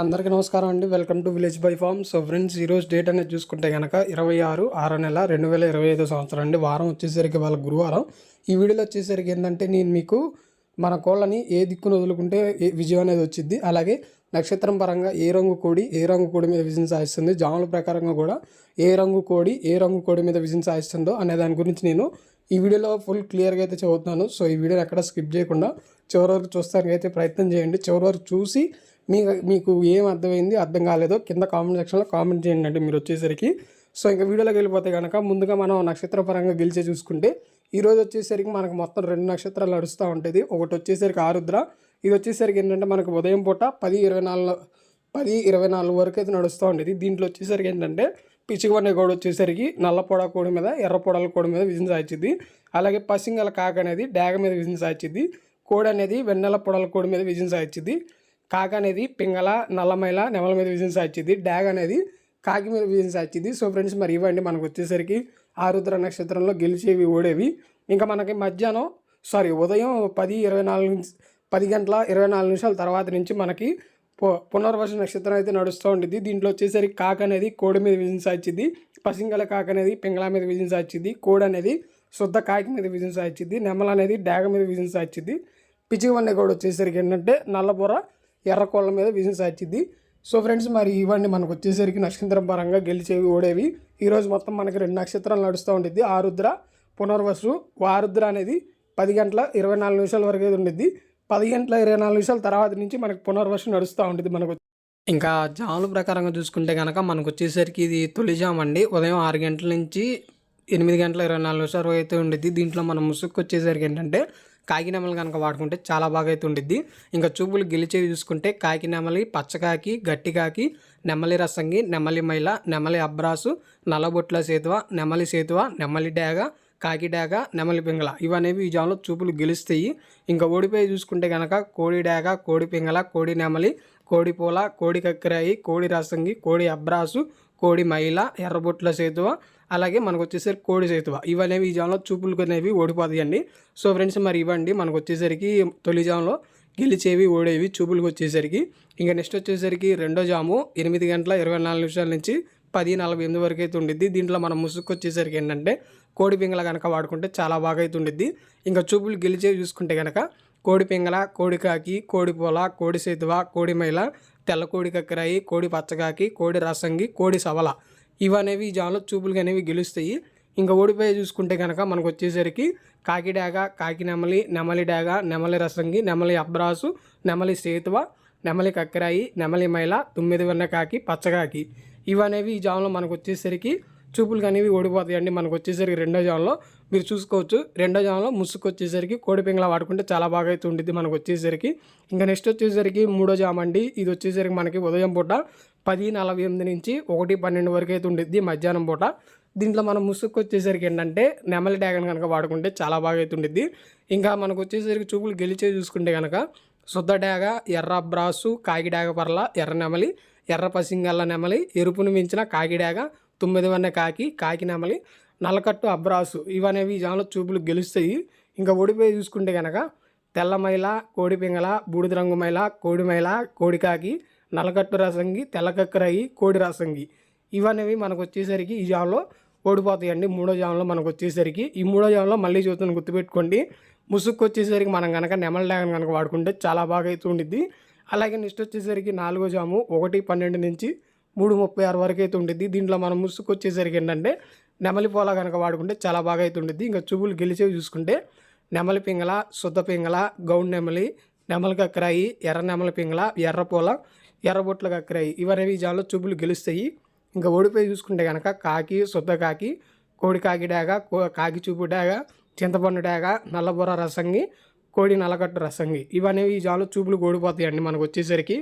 అందరికీ నమస్కారం అండి. Welcome to village by farm so friends ఈరోజు డేట్ అనేది చూసుకుంటే కనుక ఇరవై ఆరు ఆరో నెల రెండు వేల ఇరవై ఐదో సంవత్సరం అండి. వారం వచ్చేసరికి వాళ్ళ గురువారం. ఈ వీడియోలో వచ్చేసరికి ఏంటంటే నేను మీకు మన కోళ్ళని ఏ దిక్కును వదులుకుంటే ఏ విజయం అనేది వచ్చింది అలాగే నక్షత్రం పరంగా ఏ రంగు కోడి ఏ రంగు కోడి మీద విజయం సాధిస్తుంది జాముల ప్రకారంగా కూడా ఏ రంగు కోడి ఏ రంగు కోడి మీద విజయం సాధిస్తుందో అనే దాని గురించి నేను ఈ వీడియోలో ఫుల్ క్లియర్గా అయితే చదువుతున్నాను. సో ఈ వీడియోని ఎక్కడ స్కిప్ చేయకుండా చివరి వరకు చూస్తానికి అయితే ప్రయత్నం చేయండి. చివరి వరకు చూసి మీ మీకు ఏం అర్థమైంది అర్థం కాలేదో కింద కామెంట్ సెక్షన్లో కామెంట్ చేయండి అంటే మీరు వచ్చేసరికి. సో ఇంకా వీడియోలోకి వెళ్ళిపోతే కనుక ముందుగా మనం నక్షత్ర పరంగా గెలిచే చూసుకుంటే ఈరోజు వచ్చేసరికి మనకు మొత్తం రెండు నక్షత్రాలు నడుస్తూ ఉంటుంది. ఒకటి వచ్చేసరికి ఆరుద్ర ఇది వచ్చేసరికి ఏంటంటే మనకు ఉదయం పూట పది ఇరవై నాలుగు పది ఇరవై నాలుగు వరకు అయితే నడుస్తూ ఉండేది దీంట్లో వచ్చేసరికి ఏంటంటే పిచ్చిగొండ గోడ వచ్చేసరికి నల్ల పొడ కోడి మీద ఎర్ర పొడల కోడి మీద విజయం సాధించింది అలాగే పసింగల కాక అనేది డాగ మీద విజయం సాధించింది కోడి అనేది వెన్నెల పొడల కోడి మీద విజయం సాధించింది కాక అనేది పింగళ నల్లమైల నెమల మీద విజయం సాధించింది డాగ్ అనేది కాకి మీద విజయం సాధించింది సో ఫ్రెండ్స్ మరి ఇవ్వండి. మనకు వచ్చేసరికి ఆరుద్ర నక్షత్రంలో గెలిచేవి ఓడేవి. ఇంకా మనకి మధ్యాహ్నం సారీ ఉదయం పది ఇరవై నాలుగు పది గంటల ఇరవై నాలుగు నిమిషాల తర్వాత నుంచి మనకి పునర్వశ పునర్వస నక్షత్రం అయితే నడుస్తూ ఉంటుంది దీంట్లో వచ్చేసరికి కాక అనేది కోడి మీద విజయం సాధించింది పసింగల కాక అనేది పింగళ మీద విజయం సాధించింది కోడి అనేది శుద్ధ కాకి మీద విజయం సాధించింది నెమల అనేది డాగ మీద విజయం సాధించింది పిచ్చివన్నీ కూడా వచ్చేసరికి ఏంటంటే నల్లబొర ఎర్రకోళ్ళ మీద విజయం సాధించింది సో ఫ్రెండ్స్ మరి ఇవన్నీ మనకు వచ్చేసరికి నక్షత్రం పరంగా గెలిచేవి ఓడేవి. ఈరోజు మొత్తం మనకి రెండు నక్షత్రాలు నడుస్తూ ఉంటుంది ఆరుద్ర పునర్వసు. ఆరుద్ర అనేది పది గంటల ఇరవై నాలుగు నిమిషాల వరకు అయితే ఉండిద్ది. పది గంటల ఇరవై నాలుగు నిమిషాల తర్వాత నుంచి మనకి పునర్వసు నడుస్తూ ఉంటుంది మనకు. ఇంకా జాముల ప్రకారంగా చూసుకుంటే కనుక మనకు వచ్చేసరికి ఇది తొలి జామ్ అండి. ఉదయం ఆరు గంటల నుంచి ఎనిమిది గంటల ఇరవై నాలుగు నిమిషాల వరకు అయితే ఉండిద్ది. దీంట్లో మనం ముసుక్కు వచ్చేసరికి ఏంటంటే కాకినామలు కనుక వాడుకుంటే చాలా బాగా అయితే ఉండిద్ది. ఇంకా చూపులు గెలిచేవి చూసుకుంటే కాకి నెమలి పచ్చకాకి గట్టి కాకి నెమలి రసంగి నెమలి మైల నెమలి అబ్రాసు నల్లబొట్ల సేతువ నెమలి సేతువ నెమలి డాగ కాకి డాగ నెమలి పింగళ. ఇవనేవి ఈ జాములో చూపులు గెలుస్తాయి. ఇంకా ఓడిపోయి చూసుకుంటే కనుక కోడి డాగ కోడి పింగళ కోడి నెమలి కోడి పూల కోడి కక్కిరాయి కోడి రసంగి కోడి అబ్రాసు కోడి మైల ఎర్రబొట్ల సేతువ అలాగే మనకు వచ్చేసరికి కోడి చేతువ. ఇవనేవి ఈ జామ్లో చూపులు అనేవి ఓడిపోతాయండి సో ఫ్రెండ్స్ మరి ఇవ్వండి మనకు వచ్చేసరికి తొలి జామ్లో గెలిచేవి ఓడేవి చూపులకు వచ్చేసరికి ఇంకా నెక్స్ట్ వచ్చేసరికి రెండో జాము ఎనిమిది గంటల ఇరవై నాలుగు నిమిషాల నుంచి పది నలభై ఎనిమిది వరకు అయితే ఉండిద్ది. దీంట్లో మనం ముసుగు వచ్చేసరికి ఏంటంటే కోడి పింగల కనుక వాడుకుంటే చాలా బాగా అయితే ఉండిద్ది. ఇంకా చూపులు గెలిచేవి చూసుకుంటే కనుక కోడి పింగళ కోడి కాకి కోడి పూల కోడి సేతువ కోడి మైల తెల్ల కోడి కక్కరాయి కోడి పచ్చకాకి కోడి రసంగి కోడి సవల ఇవనేవి ఈ జాములో చూపులు అనేవి గెలుస్తాయి. ఇంకా ఓడిపోయి చూసుకుంటే కనుక మనకు వచ్చేసరికి కాకి డాగ కాకి నెమలి నెమలి డాగ నెమలి రసంగి నెమలి అబ్రాసు నెమలి సేతువ నెమలి కక్కరాయి నెమలి మైల తొమ్మిది వెన్న కాకి పచ్చకాకి ఇవనేవి ఈ జాన్లో మనకు వచ్చేసరికి చూపులు అనేవి ఓడిపోతాయండి. మనకు వచ్చేసరికి రెండో జాన్లో మీరు చూసుకోవచ్చు. రెండో జాములో ముసుగు వచ్చేసరికి కోడి పింగళ వాడుకుంటే చాలా బాగా అయితే ఉండిద్ది మనకు వచ్చేసరికి. ఇంకా నెక్స్ట్ వచ్చేసరికి మూడో జామ అండి. ఇది వచ్చేసరికి మనకి ఉదయం పూట పది నలభై ఎనిమిది నుంచి ఒకటి పన్నెండు వరకు అయితే ఉండిద్ది మధ్యాహ్నం పూట. దీంట్లో మనం ముసుగు వచ్చేసరికి ఏంటంటే నెమలి డ్యాగన్ కనుక వాడుకుంటే చాలా బాగా అయితే ఉండిద్ది. ఇంకా మనకు వచ్చేసరికి చూపులు గెలిచే చూసుకుంటే కనుక శుద్ధ డాగ ఎర్ర బ్రాసు కాకిడాగ పర్ల ఎర్ర నెమలి ఎర్ర పసింగల్ల నెమలి ఎరుపును మించిన కాకి డాగ తొమ్మిది వన్న కాకి కాకి నెమలి నల్లకట్టు అబ్రాసు ఇవనేవి ఈ చూపులు గెలుస్తాయి. ఇంకా ఓడిపోయి చూసుకుంటే కనుక తెల్ల మైల కోడి పింగళ బూడిద రంగు మైల కోడి మైల కోడి నల్లకట్టు రసంగి తెల్లకక్కరాయి కోడి రసంగి ఇవనేవి మనకు వచ్చేసరికి ఈ జామ్లో ఓడిపోతాయండి. మూడో జామ్లో మనకు వచ్చేసరికి ఈ మూడో జామ్లో మళ్ళీ చూస్తాను గుర్తుపెట్టుకోండి. ముసుక్కు వచ్చేసరికి మనం కనుక నెమల డ్యాగన్ కనుక వాడుకుంటే చాలా బాగా అయితే ఉండిద్ది. అలాగే నెక్స్ట్ వచ్చేసరికి నాలుగో జాము ఒకటి పన్నెండు నుంచి మూడు ముప్పై ఆరు వరకు అయితే ఉండిద్ది. దీంట్లో మనం ముసుక్కు వచ్చేసరికి ఏంటంటే నెమలి పోలా కనుక వాడుకుంటే చాలా బాగా అయితే ఉంటుంది ఇంకా చూపులు గెలిచేవి చూసుకుంటే నెమలి పింగళ శుద్ధ పింగళ గౌండ్ నెమలి నెమలి కక్కరాయి ఎర్ర నెమలి పింగళ ఎర్ర పూల ఎర్రబొట్ల కక్కరాయి ఇవనేవి జాలో చూపులు గెలుస్తాయి. ఇంకా ఓడిపోయి చూసుకుంటే కనుక కాకి శుద్ధ కాకి కోడి కాకి డాగ కో- కాకి చూపు డాగ చింతపండు డాగ నల్లబొర రసంగి కోడి నల్లకట్టు రసంగి ఇవనేవి ఈ జాలో చూపులు ఓడిపోతాయండి మనకు వచ్చేసరికి.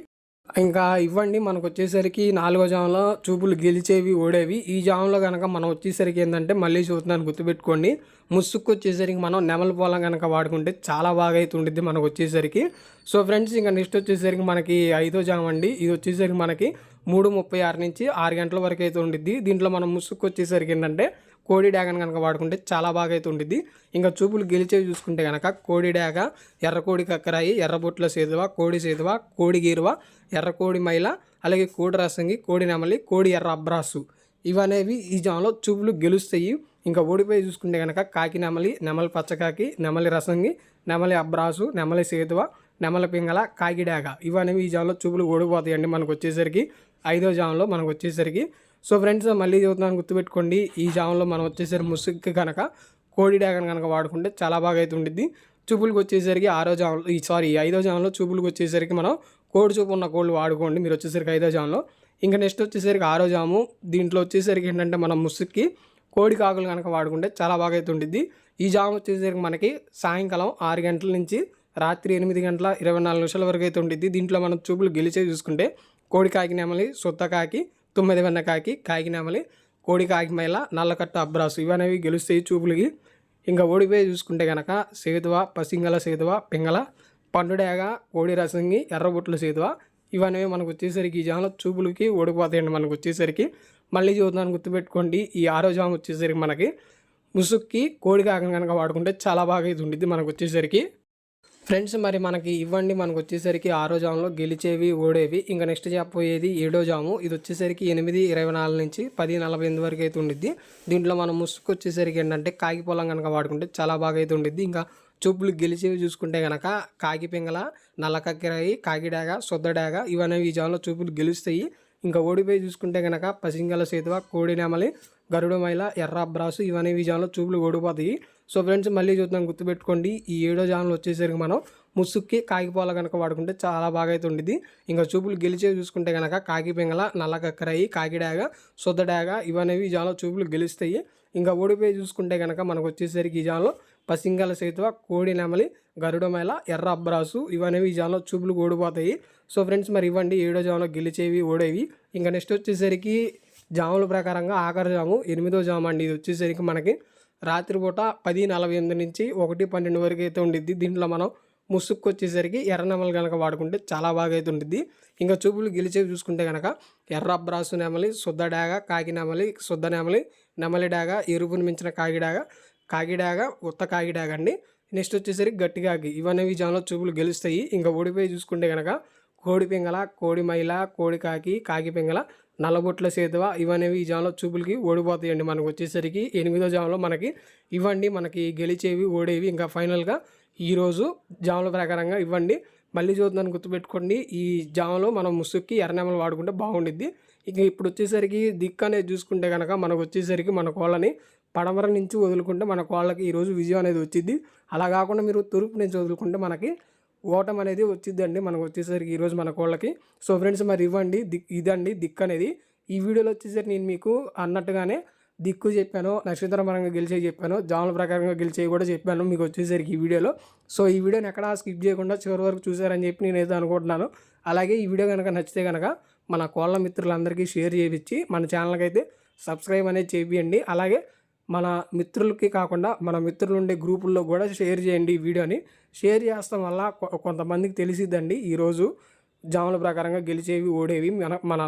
ఇంకా ఇవ్వండి మనకు వచ్చేసరికి నాలుగో జాములో చూపులు గెలిచేవి ఓడేవి. ఈ జాములో కనుక మనం వచ్చేసరికి ఏంటంటే మళ్ళీ చూస్తున్నాను గుర్తుపెట్టుకోండి. ముసుక్కు వచ్చేసరికి మనం నెమల పొలం కనుక వాడుకుంటే చాలా బాగా అయితే ఉండిద్ది మనకు వచ్చేసరికి. సో ఫ్రెండ్స్ ఇంకా నెక్స్ట్ వచ్చేసరికి మనకి ఐదో జామ అండి. ఇది వచ్చేసరికి మనకి మూడు ముప్పై ఆరు నుంచి ఆరు గంటల వరకు అయితే ఉండిద్ది. దీంట్లో మనం ముసుక్కు వచ్చేసరికి ఏంటంటే కోడి డ్యాగన్ కనుక వాడుకుంటే చాలా బాగా అయితే ఉంటుంది ఇంకా చూపులు గెలిచేవి చూసుకుంటే కనుక కోడి డ్యాగ ఎర్ర కోడి కక్కరాయి ఎర్రబొట్ల సేదువ కోడి సేదువ కోడి గీరువ ఎర్ర కోడి మైల అలాగే కోడి రసంగి కోడి నెమలి కోడి ఎర్ర అబ్రాసు. ఇవనేవి ఈ జామ్లో చూపులు గెలుస్తాయి. ఇంకా ఓడిపోయి చూసుకుంటే కనుక కాకి నెమలి నెమలి పచ్చకాకి నెమలి రసంగి నెమలి అబ్రాసు నెమలి సేతువ నెమల పింగళ కాకిడాగ ఇవనేవి ఈ జాములో చూపులు ఓడిపోతాయండి మనకు వచ్చేసరికి. ఐదో జామ్లో మనకు వచ్చేసరికి. సో ఫ్రెండ్స్ మళ్ళీ చదువుతున్నాను గుర్తుపెట్టుకోండి. ఈ జామ్లో మనం వచ్చేసరికి ముసుగు కనుక కోడి డ్యాగన్ కనుక వాడుకుంటే చాలా బాగా అయితే ఉండిద్ది. చూపులకు వచ్చేసరికి ఆరో జామ్లో ఈ సారీ ఐదో జామ్లో చూపులకు వచ్చేసరికి మనం కోడి చూపు ఉన్న కోళ్ళు వాడుకోండి. మీరు వచ్చేసరికి ఐదో జామ్లో. ఇంకా నెక్స్ట్ వచ్చేసరికి ఆరో జాము. దీంట్లో వచ్చేసరికి ఏంటంటే మనం ముసుగుకి కోడి కాకులు కనుక వాడుకుంటే చాలా బాగా అయితే ఉండిద్ది. ఈ జామ్ వచ్చేసరికి మనకి సాయంకాలం ఆరు గంటల నుంచి రాత్రి ఎనిమిది గంటల ఇరవై నాలుగు నిమిషాల వరకు అయితే ఉండిద్ది. దీంట్లో మనం చూపులు గెలిచే చూసుకుంటే కోడి కాకి నెమలి సొత్త కాకి తొమ్మిది వెన్న కాకి కాకినామలి కోడి కాకిమైల నల్లకట్ట అబ్రాసు ఇవనేవి గెలుస్తాయి చూపులకి. ఇంకా ఓడిపోయి చూసుకుంటే కనుక సేతువ పసింగల సేతువ పింగళ పండుడేగ కోడి రసంగి ఎర్రబొట్లు సేతువ ఇవనేవి మనకు వచ్చేసరికి ఈ జామలో చూపులకి ఓడిపోతాయండి మనకు వచ్చేసరికి. మళ్ళీ చూద్దాన్ని గుర్తుపెట్టుకోండి ఈ ఆరో జాము వచ్చేసరికి మనకి ముసుక్కి కోడి కాకని కనుక వాడుకుంటే చాలా బాగా ఇది ఉండిద్ది మనకు వచ్చేసరికి. ఫ్రెండ్స్ మరి మనకి ఇవ్వండి. మనకు వచ్చేసరికి ఆరో జాములో గెలిచేవి ఓడేవి. ఇంకా నెక్స్ట్ చెప్పబోయేది ఏడో జాము. ఇది వచ్చేసరికి ఎనిమిది ఇరవై నాలుగు నుంచి పది నలభై ఎనిమిది వరకు అయితే ఉండిద్ది. దీంట్లో మనం ముసుగు వచ్చేసరికి ఏంటంటే కాకి పొలం కనుక వాడుకుంటే చాలా బాగా అయితే ఉండిద్ది. ఇంకా చూపులు గెలిచేవి చూసుకుంటే కనుక కాకి పింగళ నల్లకక్కిరాయి కాకిడాగ సొద్దడాగ ఇవనేవి ఈ జాములో చూపులు గెలుస్తాయి. ఇంకా ఓడిపోయి చూసుకుంటే కనుక పసింగల సేతువ కోడి నెమలి గరుడు మైల ఎర్ర జాములో విజయంలో చూపులు ఓడిపోతాయి. సో ఫ్రెండ్స్ మళ్ళీ చూద్దాం. గుర్తుపెట్టుకోండి ఈ ఏడో జాన్లు వచ్చేసరికి మనం ముసుక్కి కాకిపోల కనుక వాడుకుంటే చాలా బాగా అయితే ఉండిద్ది. ఇంకా చూపులు గెలిచే చూసుకుంటే కనుక కాకి పింగళ నల్ల కక్కరాయి కాకిడాగ సొద్దడాగ ఇవనేవి ఈ జాన్లో చూపులు గెలుస్తాయి. ఇంకా ఓడిపోయి చూసుకుంటే కనుక మనకు వచ్చేసరికి ఈ జాన్లో పసింగల సేతువ కోడి నెమలి గరుడమేళ ఎర్ర అబ్రాసు ఇవనేవి ఈ జాన్లో చూపులు ఓడిపోతాయి. సో ఫ్రెండ్స్ మరి ఇవ్వండి ఏడో జాన్లో గెలిచేవి ఓడేవి. ఇంకా నెక్స్ట్ వచ్చేసరికి జాముల ప్రకారంగా ఆఖరి జాము ఎనిమిదో జాము అండి. ఇది వచ్చేసరికి మనకి రాత్రిపూట పది నలభై ఎనిమిది నుంచి ఒకటి పన్నెండు వరకు అయితే ఉండిద్ది. దీంట్లో మనం ముసుక్కు వచ్చేసరికి ఎర్ర నెమలి కనుక వాడుకుంటే చాలా బాగా అయితే ఉంటుంది ఇంకా చూపులు గెలిచేవి చూసుకుంటే కనుక ఎర్ర అబ్రాసు నెమలి శుద్ధ డాగ కాకి నెమలి శుద్ధ నెమలి నెమలి డాగ ఎరుపుని మించిన కాకిడాగ కాకిడాగ ఉత్త కాకిడాగ అండి. నెక్స్ట్ వచ్చేసరికి గట్టిగాకి ఇవన్నీ జాన్లో చూపులు గెలుస్తాయి. ఇంకా ఓడిపోయి చూసుకుంటే కనుక కోడి పింగళ కోడి మైల కోడి కాకి కాకి పింగళ నల్లబొట్ల సేతువ ఇవనేవి ఈ జామలో చూపులకి ఓడిపోతాయండి. మనకు వచ్చేసరికి ఎనిమిదో జామలో మనకి ఇవ్వండి మనకి గెలిచేవి ఓడేవి ఇంకా ఫైనల్గా ఈరోజు జాముల ప్రకారంగా ఇవ్వండి. మళ్ళీ చూద్దాన్ని గుర్తుపెట్టుకోండి ఈ జామలో మనం ముసుక్కి ఎర్రనెమలు వాడుకుంటే బాగుండిద్ది. ఇక ఇప్పుడు వచ్చేసరికి దిక్కు అనేది చూసుకుంటే కనుక మనకు వచ్చేసరికి మన కోళ్ళని పడమర నుంచి వదులుకుంటే మన కోళ్ళకి ఈరోజు విజయం అనేది వచ్చింది అలా కాకుండా మీరు తూర్పు నుంచి వదులుకుంటే మనకి ఓటం అనేది వచ్చిందండి మనకు వచ్చేసరికి ఈరోజు మన కోళ్ళకి. సో ఫ్రెండ్స్ మరి ఇవ్వండి దిక్ ఇదండి దిక్కు అనేది ఈ వీడియోలో వచ్చేసరికి నేను మీకు అన్నట్టుగానే దిక్కు చెప్పాను నక్షత్ర పరంగా గెలిచే చెప్పాను జాముల ప్రకారంగా గెలిచే కూడా చెప్పాను మీకు వచ్చేసరికి ఈ వీడియోలో. సో ఈ వీడియోని ఎక్కడా స్కిప్ చేయకుండా చివరి వరకు చూసారని చెప్పి నేను ఏదో అనుకుంటున్నాను. అలాగే ఈ వీడియో కనుక నచ్చితే కనుక మన కోళ్ళ మిత్రులందరికీ షేర్ చేయించి మన ఛానల్కి అయితే సబ్స్క్రైబ్ అనేది చేయండి అలాగే మన మిత్రులకి కాకుండా మన మిత్రులు ఉండే గ్రూపుల్లో కూడా షేర్ చేయండి ఈ వీడియోని. షేర్ చేస్తాం వల్ల కొంతమందికి తెలిసిద్దండి. ఈరోజు జాముల ప్రకారంగా గెలిచేవి ఓడేవి మన మన